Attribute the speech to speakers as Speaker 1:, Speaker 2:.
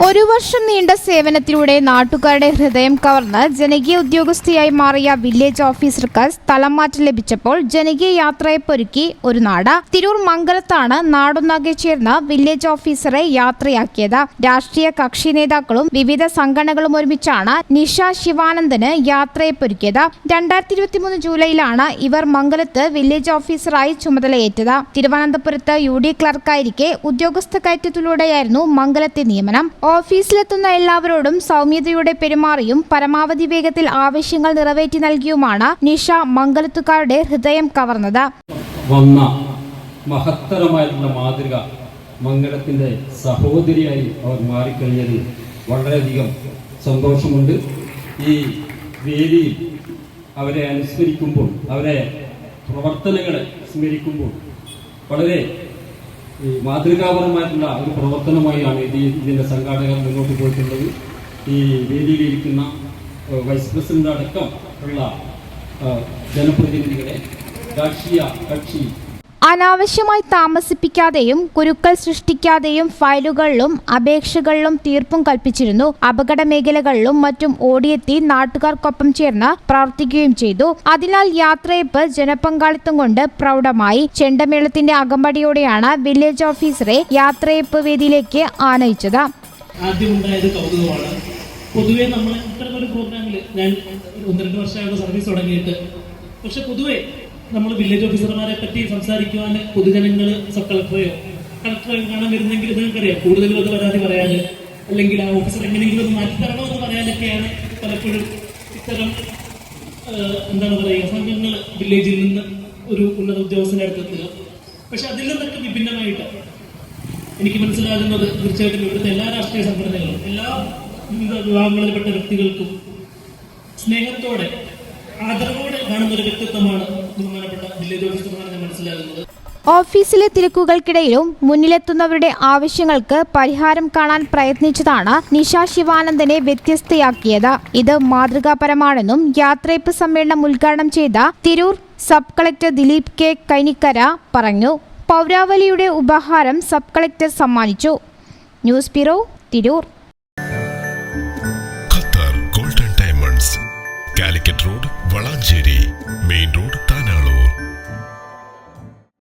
Speaker 1: ഒരു വർഷം നീണ്ട സേവനത്തിലൂടെ നാട്ടുകാരുടെ ഹൃദയം കവർന്ന് ജനകീയ ഉദ്യോഗസ്ഥയായി മാറിയ വില്ലേജ് ഓഫീസർക്ക് സ്ഥലം മാറ്റം ലഭിച്ചപ്പോൾ ജനകീയ യാത്രയെ പൊരുക്കി ഒരു നാട്. തിരൂർ മംഗലത്താണ് നാടൊന്നാകെ ചേർന്ന വില്ലേജ് ഓഫീസറെ യാത്രയാക്കിയത്. രാഷ്ട്രീയ കക്ഷി നേതാക്കളും വിവിധ സംഘടനകളും ഒരുമിച്ചാണ് നിഷ ശിവാനന്ദന് യാത്രയെ പൊരുക്കിയത്. രണ്ടായിരത്തി ഇരുപത്തിമൂന്ന് ജൂലൈയിലാണ് ഇവർ മംഗലത്ത് വില്ലേജ് ഓഫീസറായി ചുമതലയേറ്റത്. തിരുവനന്തപുരത്ത് യു ഡി ക്ലർക്കായിരിക്കെ ഉദ്യോഗസ്ഥ കയറ്റത്തിലൂടെയായിരുന്നു മംഗലത്തെ നിയമനം. ഓഫീസിലെത്തുന്ന എല്ലാവരോടും സൗമ്യതയോടെ പെരുമാറിയും പരമാവധി വേഗത്തിൽ ആവശ്യങ്ങൾ നിറവേറ്റി നൽകിയുമാണ് നിഷ മംഗലത്തുകാരുടെ ഹൃദയം കവർന്നത്.
Speaker 2: വന്ന മഹത്തരമായിട്ടുള്ള മാതൃക മംഗളത്തിന്റെ സഹോദരിയായി അവർ മാറിക്കഴിഞ്ഞതിൽ വളരെയധികം സന്തോഷമുണ്ട്. ഈ വേദിയിൽ അവരെ അനുസ്മരിക്കുമ്പോൾ അവരെ പ്രവർത്തനങ്ങളെ സ്മരിക്കുമ്പോൾ വളരെ ഈ മാതൃകാപരമായിട്ടുള്ള ഒരു പ്രവർത്തനമായാണ് ഇത് ഇതിന്റെ സംഘാടകർ മുന്നോട്ട് പോയിട്ടുള്ളത്. ഈ വേദിയിലിരിക്കുന്ന വൈസ് പ്രസിഡന്റ് അടക്കം ഉള്ള ജനപ്രതിനിധികളെ രാഷ്ട്രീയ കക്ഷി
Speaker 1: അനാവശ്യമായി താമസിപ്പിക്കാതെയും കുരുക്കൾ സൃഷ്ടിക്കാതെയും ഫയലുകളിലും അപേക്ഷകളിലും തീർപ്പും കൽപ്പിച്ചിരുന്നു. അപകട മേഖലകളിലും മറ്റും ഓടിയെത്തി നാട്ടുകാർക്കൊപ്പം ചേർന്ന് പ്രവർത്തിക്കുകയും ചെയ്തു. അതിനാൽ യാത്രയപ്പ് ജനപങ്കാളിത്തം കൊണ്ട് പ്രൗഢമായി. ചെണ്ടമേളത്തിന്റെ അകമ്പടിയോടെയാണ് വില്ലേജ് ഓഫീസറെ യാത്രയപ്പ് വേദിയിലേക്ക് ആനയിച്ചത്.
Speaker 3: കൗതുകമാണ്. പൊതുവേ നമ്മൾ ഇത്തരമൊരു പ്രോഗ്രാമിൽ ഞാൻ ഒന്ന് രണ്ട് സർവീസ് തുടങ്ങിയിട്ട്. പക്ഷെ പൊതുവേ നമ്മൾ വില്ലേജ് ഓഫീസർമാരെ പറ്റി സംസാരിക്കുവാൻ പൊതുജനങ്ങൾ സബ് കളക്ടറെയോ കളക്ടറെ കാണാൻ വരുന്നെങ്കിൽ നിങ്ങൾക്കറിയാം. കൂടുതലും അത് പരാതി പറയാൻ അല്ലെങ്കിൽ ആ ഓഫീസർ എങ്ങനെയെങ്കിലും ഒന്ന് മാറ്റി എന്ന് പറയാനൊക്കെയാണ് പലപ്പോഴും ഇത്തരം എന്താണ് പറയുക സംഘങ്ങൾ വില്ലേജിൽ നിന്ന് ഒരു ഉന്നത ഉദ്യോഗസ്ഥന്റെ അടുത്തെത്തുക പക്ഷെ അതിൽ നിന്നൊക്കെ വിഭിന്നമായിട്ട് എനിക്ക് മനസ്സിലാകുന്നത് തീർച്ചയായിട്ടും ഇവിടുത്തെ എല്ലാ രാഷ്ട്രീയ സംഘടനകളും എല്ലാ വിവിധ വിഭാഗങ്ങളിൽപ്പെട്ട വ്യക്തികൾക്കും സ്നേഹത്തോടെ ആദരവോടെ കാണുന്ന ഒരു വ്യക്തിത്വമാണ്
Speaker 1: ഓഫീസിലെ തിരക്കുകൾക്കിടയിലും മുന്നിലെത്തുന്നവരുടെ ആവശ്യങ്ങൾക്ക് പരിഹാരം കാണാൻ പ്രയത്നിച്ചതാണ് നിഷ ശിവാനന്ദനെ വ്യത്യസ്തയാക്കിയത്. ഇത് മാതൃകാപരമാണെന്നും യാത്രയപ്പ് സമ്മേളനം ഉദ്ഘാടനം ചെയ്ത Tirur sub collector Dileep K Kainikkara പറഞ്ഞു. പൗരാവലിയുടെ ഉപഹാരം സബ് കളക്ടർ സമ്മാനിച്ചു. News bureau Tirur.
Speaker 4: Road Valanchery. Main road Tanalur.